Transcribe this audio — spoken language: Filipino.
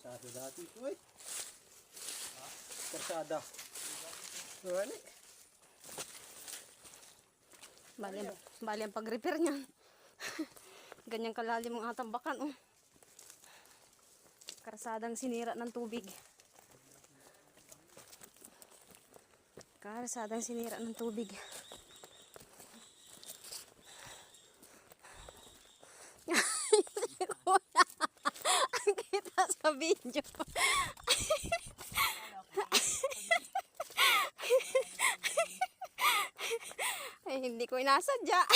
Karsada dati ito eh. Karsada. Wala. Bali, bali ang pag-repair niyan. Ganyang kalalim ang atambakan. Oh. Karsadang sinira ng tubig. Karsadang sinira ng tubig. kita sa video. Ay, hindi ko inasadya.